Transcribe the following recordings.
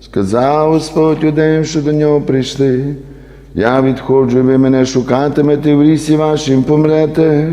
Сказав Господь юдеям, що до нього прийшли. Я відходжу, ви мене шукатимете в лісі вашим помрете.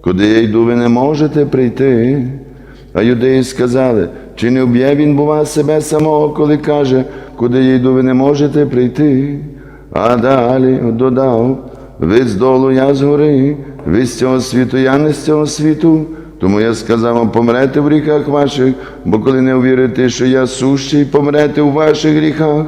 Куди я йду, ви не можете прийти. А юдеї сказали, чи не вб'є він, бува, себе самого, коли каже, куди я йду, ви не можете прийти. А далі додав, ви з долу, я з гори, ви з цього світу, я не з цього світу. Тому я сказав вам, помрете в гріхах ваших, бо коли не увірите, що я сущий, помрете у ваших гріхах.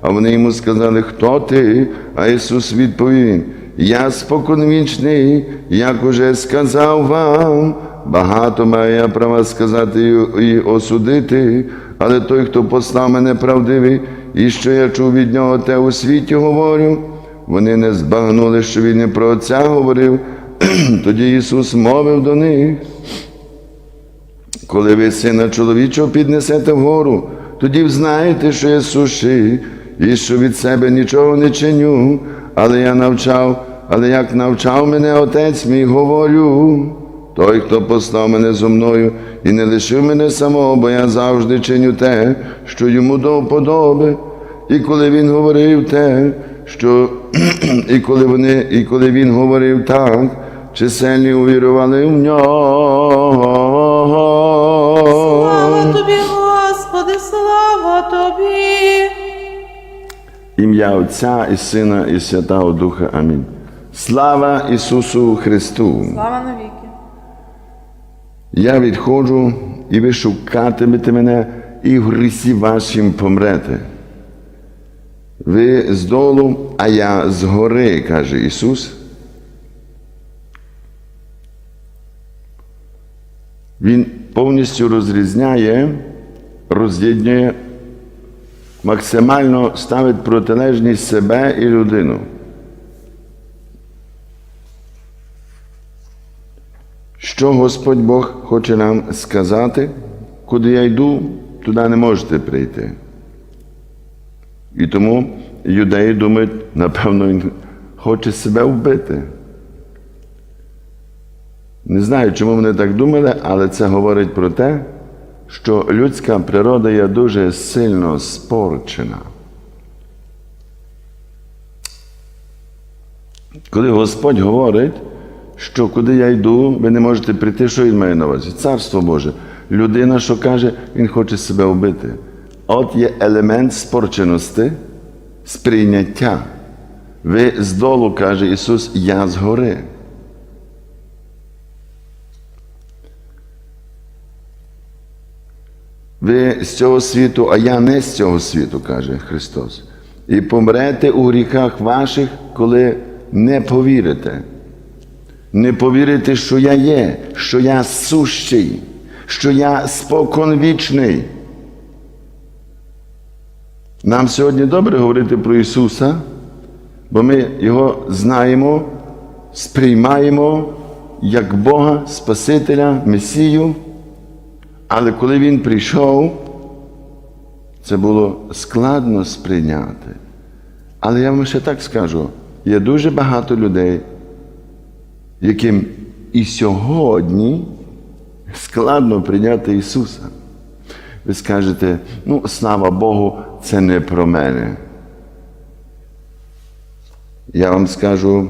А вони йому сказали, хто ти? А Ісус відповів, я споконвічний, як уже сказав вам. Багато маю я права сказати і- осудити, але той, хто послав мене правдивий, і що я чув від нього, те у світі говорю. Вони не збагнули, що він не про Отця говорив. Тоді Ісус мовив до них. Коли ви сина чоловічого піднесете вгору, тоді взнаєте, що я суший, і що від себе нічого не чиню, але я навчав, але як навчав мене отець мій, говорю. Той, хто послав мене зо мною і не лишив мене самого, бо я завжди чиню те, що йому до вподоби. І коли він говорив те, що і коли вони, і коли він говорив так, чисельні увірували в нього. Слава тобі, Господи, слава тобі. Ім'я Отця і Сина, і Святого Духа. Амінь. Слава Ісусу Христу! Слава навіки. Я відходжу, і ви шукатимете мене, і в грісі вашим помрете. Ви з долу, а я з гори, каже Ісус. Він повністю розрізняє, роз'єднує, максимально ставить протилежність себе і людину. Що Господь Бог хоче нам сказати, куди я йду, туди не можете прийти. І тому юдеї думають, напевно, він хоче себе вбити. Не знаю, чому вони так думали, але це говорить про те, що людська природа є дуже сильно спорчена. Коли Господь говорить, що куди я йду, ви не можете прийти, що він має на увазі? Царство Боже. Людина, що каже, він хоче себе вбити. От є елемент спорченості, сприйняття. Ви здолу, каже Ісус, я згори. Ви з цього світу, а я не з цього світу, каже Христос. І помрете у гріхах ваших, коли не повірите. Не повірите, що я є, що я сущий, що я споконвічний. Нам сьогодні добре говорити про Ісуса, бо ми Його знаємо, сприймаємо як Бога, Спасителя, Месію. Але коли Він прийшов, це було складно сприйняти. Але я вам ще так скажу: є дуже багато людей, яким і сьогодні складно прийняти Ісуса. Ви скажете, ну, слава Богу, це не про мене. Я вам скажу,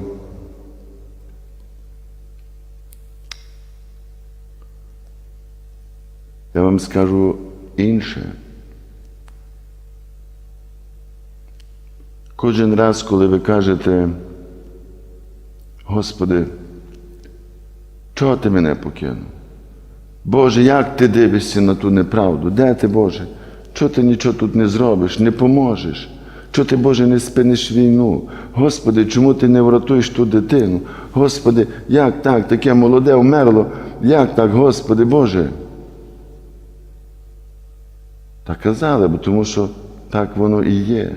вам скажу інше. Кожен раз, коли ви кажете, Господи, чого ти мене покинув? Боже, як ти дивишся на ту неправду? Де ти, Боже? Чого ти нічого тут не зробиш, не поможеш? Чого ти, Боже, не спиниш війну? Господи, чому ти не врятуєш ту дитину? Господи, як так, таке молоде вмерло? Як так, Господи Боже? Так казали, бо тому що так воно і є.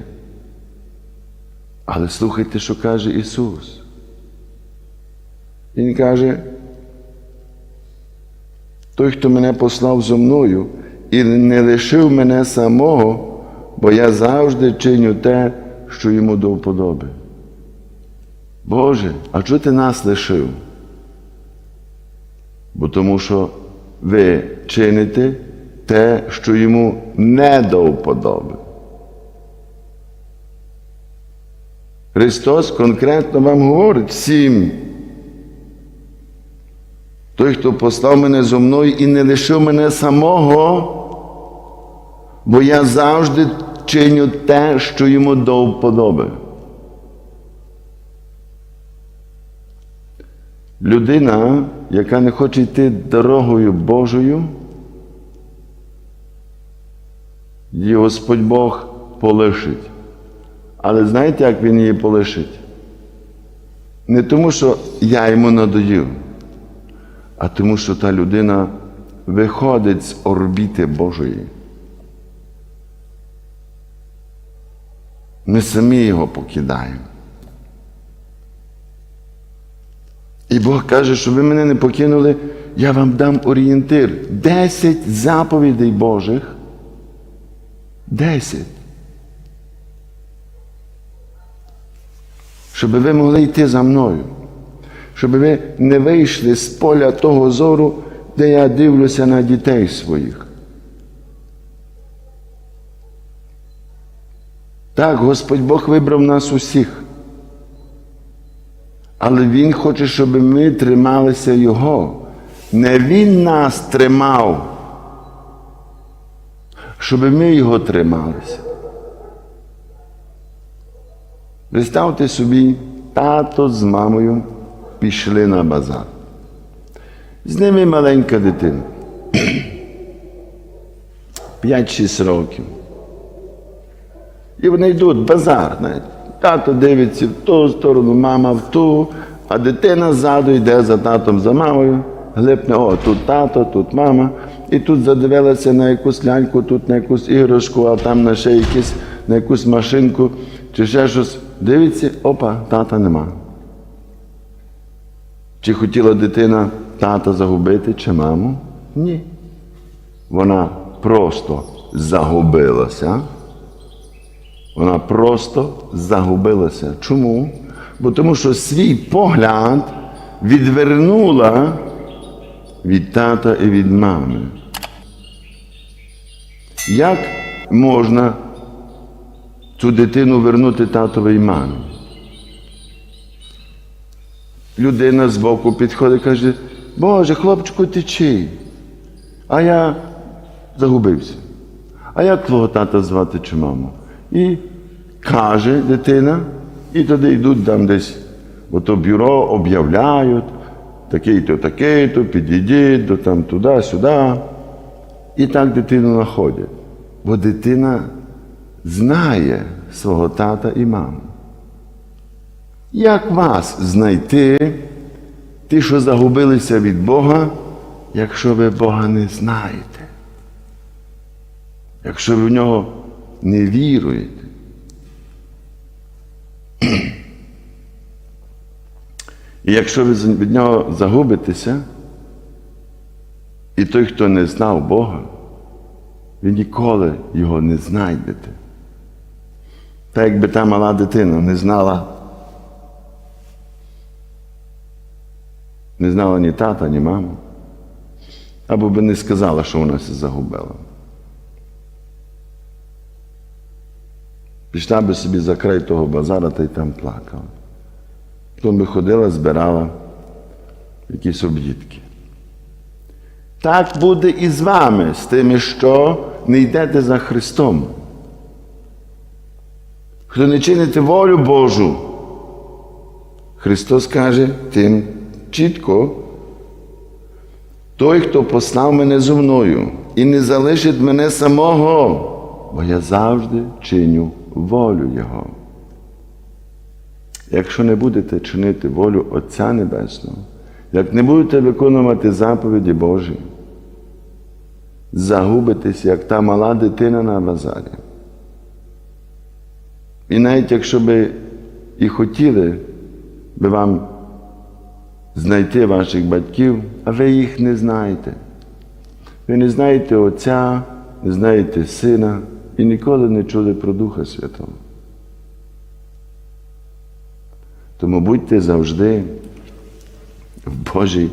Але слухайте, що каже Ісус. Він каже, той, хто мене послав зо мною і не лишив мене самого, бо я завжди чиню те, що йому до вподоби. Боже, а чого ти нас лишив? Бо тому що ви чините те, що йому не до вподоби. Христос конкретно вам говорить всім. Той, хто послав мене зо мною і не лишив мене самого, бо я завжди чиню те, що йому до вподоби. Людина, яка не хоче йти дорогою Божою, її Господь Бог полишить. Але знаєте, як Він її полишить? Не тому, що я йому надоїв, а тому, що та людина виходить з орбіти Божої. Ми самі його покидаємо. І Бог каже, що ви мене не покинули, я вам дам орієнтир. Десять заповідей Божих. Десять. Щоб ви могли йти за мною. Щоб ви не вийшли з поля того зору, де я дивлюся на дітей своїх. Так, Господь Бог вибрав нас усіх. Але Він хоче, щоб ми трималися Його. Не Він нас тримав, щоб ми його трималися. Представте собі, тато з мамою пішли на базар. З ними маленька дитина. 5-6 років. І вони йдуть базар. знаєте. Тато дивиться в ту сторону, мама в ту, а дитина ззаду йде за татом, за мамою, глипне, о, тут тато, тут мама. І тут задивилася на якусь ляльку, тут на якусь іграшку, а там на ще якісь, на якусь машинку чи ще щось. Дивиться, опа, тата нема. Чи хотіла дитина тата загубити, чи маму? Ні. Вона просто загубилася. Вона просто загубилася. Чому? Бо тому що свій погляд відвернула від тата і від мами. Як можна цю дитину вернути татові і мамі? Людина збоку підходить і каже, Боже, хлопчику, ти чий? А я загубився. А як твого тата звати чи маму? І каже дитина, і туди йдуть там десь, бо то бюро об'являють, такий-то, такий-то, підійдіть, до там туди-сюди. І так дитину знаходять. Бо дитина знає свого тата і маму. Як вас знайти, ті, що загубилися від Бога, якщо ви Бога не знаєте? Якщо ви в нього не віруєте? І якщо ви від нього загубитеся, і той, хто не знав Бога, ви ніколи його не знайдете. Так якби та мала дитина не знала, не знала ні тата, ні маму, або би не сказала, що вона се загубила. Пішла би собі за край того базара та й там плакала. Потім би ходила, збирала якісь об'їдки. Так буде і з вами, з тими, що не йдете за Христом. Хто не чините волю Божу, Христос каже тим чітко, той, хто послав мене зо мною і не залишить мене самого, бо я завжди чиню волю Його. Якщо не будете чинити волю Отця Небесного, як не будете виконувати заповіді Божі, загубитесь, як та мала дитина на базарі. І навіть якщо би і хотіли би вам знайти ваших батьків, а ви їх не знаєте. Ви не знаєте Отця, не знаєте Сина і ніколи не чули про Духа Святого. Тому будьте завжди в Божій,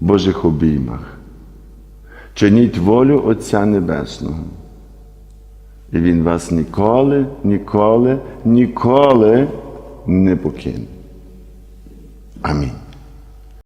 Божих обіймах. чиніть волю Отця Небесного. І Він вас ніколи, ніколи, ніколи не покине. Амінь.